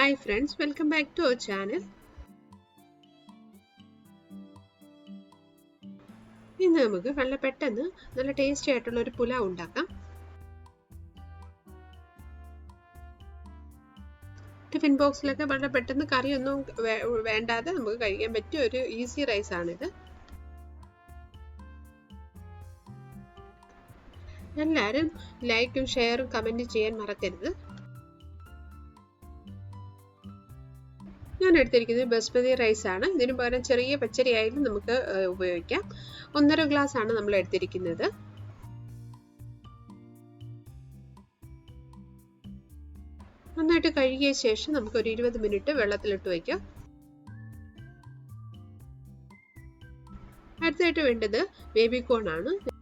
Hi friends welcome back to our channel ഇന്ന് നമുക്ക് വളരെ പെട്ടെന്ന് നല്ല ടേസ്റ്റി ആയിട്ടുള്ള ഒരു പുലാവ് ഉണ്ടാക്കാം. ടിഫിൻ ബോക്സിലൊക്കെ വളരെ പെട്ടെന്ന് കറിയൊന്നും വേണ്ടാതെ നമുക്ക് കഴിക്കാൻ പറ്റിയ ഒരു ഈസി റൈസ് ആണിത്. എല്ലാവരും ലൈക്കും ഷെയറും കമന്റ് ചെയ്യാൻ മറക്കരുത്. ഞാൻ എടുത്തിരിക്കുന്നത് ബസ്മതി റൈസ് ആണ്. ഇതിന് പകരം ചെറിയ പച്ചരി ആയാലും നമുക്ക് ഉപയോഗിക്കാം. ഒന്നര ഗ്ലാസ് ആണ് നമ്മൾ എടുത്തിരിക്കുന്നത്. നന്നായിട്ട് കഴുകിയ ശേഷം നമുക്ക് ഒരു ഇരുപത് മിനിറ്റ് വെള്ളത്തിലിട്ട് വയ്ക്കാം. അടുത്തായിട്ട് വേണ്ടത് ബേബി കോൺ ആണ്.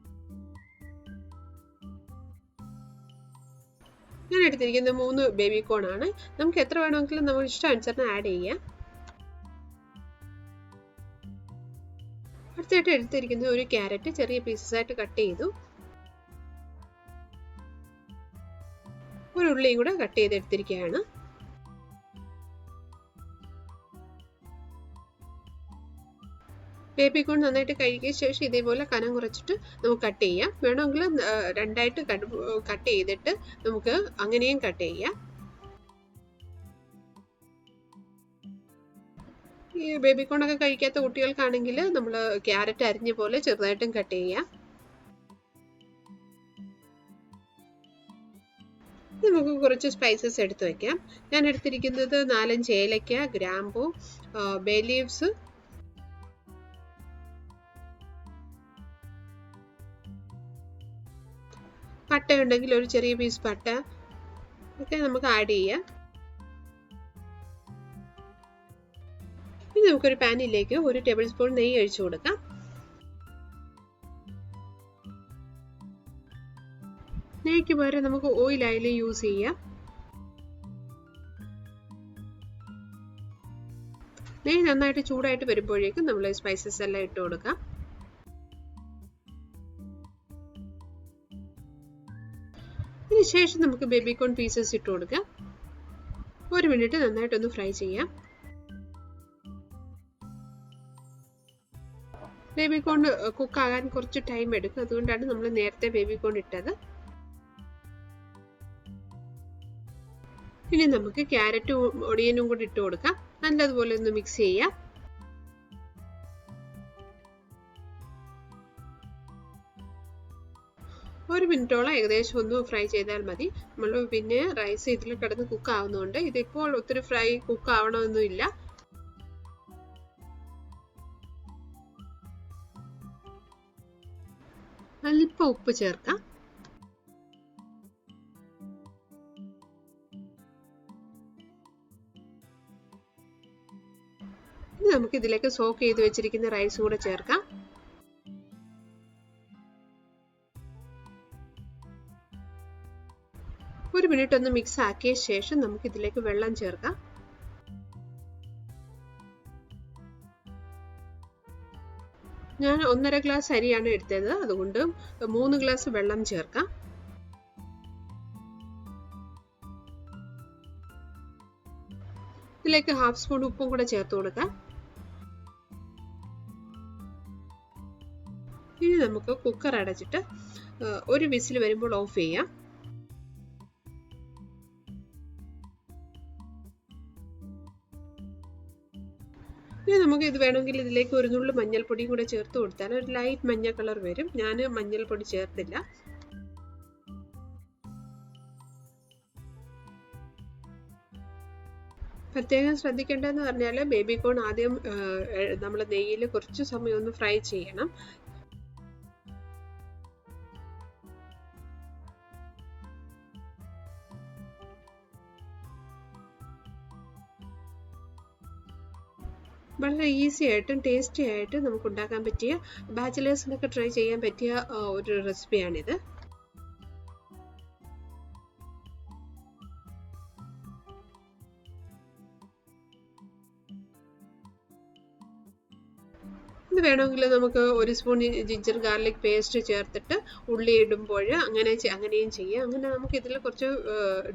ഞാൻ എടുത്തിരിക്കുന്നത് മൂന്ന് ബേബി കോൺ ആണ്. നമുക്ക് എത്ര വേണമെങ്കിലും നമ്മൾ ഇഷ്ടാനുസരണം ആഡ് ചെയ്യാം. അടുത്തായിട്ട് എടുത്തിരിക്കുന്നത് ഒരു ക്യാരറ്റ് ചെറിയ പീസസ് ആയിട്ട് കട്ട് ചെയ്തു. ഒരു ഉള്ളിയും കൂടെ കട്ട് ചെയ്ത് എടുത്തിരിക്കുകയാണ് ബേബി കോൺ നന്നായിട്ട് കഴുകിയ ശേഷം ഇതേപോലെ കനം കുറച്ചിട്ട് നമുക്ക് കട്ട് ചെയ്യാം. വേണമെങ്കിൽ രണ്ടായിട്ട് കട്ട് ചെയ്തിട്ട് നമുക്ക് അങ്ങനെയും കട്ട് ചെയ്യാം. ഈ ബേബി കോണൊക്കെ കഴിക്കാത്ത കുട്ടികൾക്കാണെങ്കിൽ നമ്മൾ ക്യാരറ്റ് അരിഞ്ഞ പോലെ ചെറുതായിട്ടും കട്ട് ചെയ്യാം. നമുക്ക് കുറച്ച് സ്പൈസസ് എടുത്ത് വെക്കാം. ഞാൻ എടുത്തിരിക്കുന്നത് നാലഞ്ച് ഏലക്ക ഗ്രാമ്പു ബേ ലീവ്സ് പട്ട ഉണ്ടെങ്കിൽ ഒരു ചെറിയ പീസ് പട്ട. ഒക്കെ നമുക്ക് ആഡ് ചെയ്യാം. ഇനി നമുക്കൊരു പാനിലേക്ക് ഒരു ടേബിൾ സ്പൂൺ നെയ്യ് ഒഴിച്ചു കൊടുക്കാം. നെയ്ക്ക് പകരം നമുക്ക് ഓയിൽ ആയാലും യൂസ് ചെയ്യാം. നെയ്യ് നന്നായിട്ട് ചൂടായിട്ട് വരുമ്പോഴേക്കും നമ്മൾ സ്പൈസസ് എല്ലാം ഇട്ട് കൊടുക്കാം. ഇതിന് ശേഷം നമുക്ക് ബേബി കോൺ പീസസ് ഇട്ട് കൊടുക്കാം. ഒരു മിനിറ്റ് നന്നായിട്ടൊന്ന് ഫ്രൈ ചെയ്യാം. ബേബി കോൺ കുക്ക് ആകാൻ കുറച്ച് ടൈം എടുക്കും. അതുകൊണ്ടാണ് നമ്മൾ നേരത്തെ ബേബി കോൺ ഇട്ടത്. ഇനി നമുക്ക് ക്യാരറ്റും ഒടിയനും കൂടി ഇട്ട് കൊടുക്കാം. നല്ലതുപോലെ ഒന്ന് മിക്സ് ചെയ്യാം. ഒരു മിനിറ്റോളം ഏകദേശം ഒന്ന് ഫ്രൈ ചെയ്താൽ മതി. നമ്മൾ പിന്നെ റൈസ് ഇതിൽ കിടന്ന് കുക്ക് ആവുന്നതുകൊണ്ട് ഇതിപ്പോൾ ഒത്തിരി ഫ്രൈ കുക്ക് ആവണമെന്നില്ല അല്പം ഉപ്പ് ചേർക്കാം. ഇനി നമുക്ക് ഇതിലേക്ക് സോക്ക് ചെയ്ത് വെച്ചിരിക്കുന്ന റൈസ് കൂടെ ചേർക്കാം. ഒന്ന് മിക്സ് ആക്കിയ ശേഷം നമുക്ക് ഇതിലേക്ക് വെള്ളം ചേർക്കാം. ഞാൻ ഒന്നര ഗ്ലാസ് അരിയാണ് എടുത്തത്. അതുകൊണ്ട് മൂന്ന് ഗ്ലാസ് വെള്ളം ചേർക്കാം. ഇതിലേക്ക് ഹാഫ് സ്പൂൺ ഉപ്പും കൂടെ ചേർത്ത് കൊടുക്കാം. ഇനി നമുക്ക് കുക്കർ അടച്ചിട്ട് ഒരു വിസിൽ വരുമ്പോൾ ഓഫ് ചെയ്യാം. ഇനി നമുക്ക് ഇത് വേണമെങ്കിൽ ഇതിലേക്ക് ഒരു നുള്ളു മഞ്ഞൾപ്പൊടിയും കൂടെ ചേർത്ത് കൊടുത്താൽ ഒരു ലൈറ്റ് മഞ്ഞ കളർ വരും. ഞാൻ മഞ്ഞൾപ്പൊടി ചേർത്തില്ല. പ്രത്യേകം ശ്രദ്ധിക്കേണ്ടതെന്ന് പറഞ്ഞാൽ ബേബി കോൺ ആദ്യം നമ്മൾ നെയ്യിൽ കുറച്ച് സമയം ഒന്ന് ഫ്രൈ ചെയ്യണം. വളരെ ഈസി ആയിട്ടും ടേസ്റ്റി ആയിട്ടും നമുക്ക് ഉണ്ടാക്കാൻ പറ്റിയ ബാച്ചിലേഴ്സിനൊക്കെ ട്രൈ ചെയ്യാൻ പറ്റിയ ഒരു റെസിപ്പിയാണിത് ഇത് വേണമെങ്കിൽ നമുക്ക് ഒരു സ്പൂൺ ജിഞ്ചർ ഗാർലിക് പേസ്റ്റ് ചേർത്തിട്ട് ഉള്ളി ഇടുമ്പോൾ അങ്ങനെ അങ്ങനെയും ചെയ്യാം. അങ്ങനെ നമുക്ക് ഇതിൽ കുറച്ച്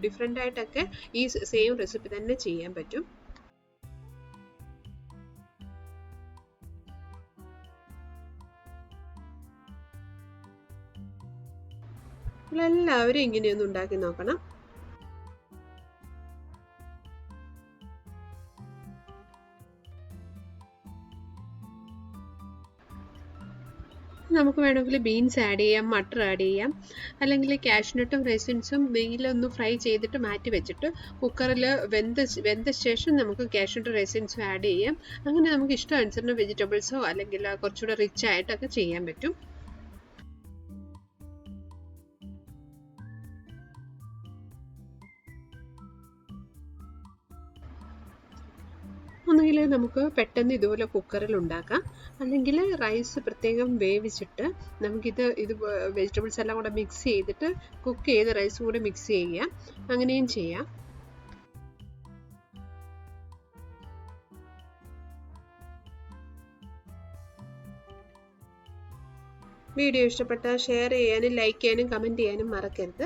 ഡിഫറെന്റ് ആയിട്ടൊക്കെ ഈ സെയിം റെസിപ്പി തന്നെ ചെയ്യാൻ പറ്റും. എല്ലാവരും ഇങ്ങനെയൊന്ന് ഉണ്ടാക്കി നോക്കണം. നമുക്ക് വേണമെങ്കിൽ ബീൻസ് ആഡ് ചെയ്യാം മട്ടർ ആഡ് ചെയ്യാം. അല്ലെങ്കിൽ കാഷ്നട്ടും റെസിൻസും നെയ്യിലൊന്ന് ഫ്രൈ ചെയ്തിട്ട് മാറ്റി വെച്ചിട്ട് കുക്കറിൽ വെന്ത വെന്ത ശേഷം നമുക്ക് കാഷ്നട്ടും റെസിൻസും ആഡ് ചെയ്യാം. അങ്ങനെ നമുക്ക് ഇഷ്ടം അനുസരണം വെജിറ്റബിൾസോ അല്ലെങ്കിൽ കുറച്ചുകൂടെ റിച്ച് ആയിട്ടൊക്കെ ചെയ്യാൻ പറ്റും. ഒന്നുകിൽ നമുക്ക് പെട്ടെന്ന് ഇതുപോലെ കുക്കറിൽ ഉണ്ടാക്കാം. അല്ലെങ്കിൽ റൈസ് പ്രത്യേകം വേവിച്ചിട്ട് നമുക്കിത് ഇത് വെജിറ്റബിൾസ് എല്ലാം കൂടെ മിക്സ് ചെയ്തിട്ട് കുക്ക് ചെയ്ത് റൈസും കൂടെ മിക്സ് ചെയ്യാം. അങ്ങനെയും ചെയ്യാം. വീഡിയോ ഇഷ്ടപ്പെട്ടാൽ ഷെയർ ചെയ്യാനും ലൈക്ക് ചെയ്യാനും കമന്റ് ചെയ്യാനും മറക്കരുത്.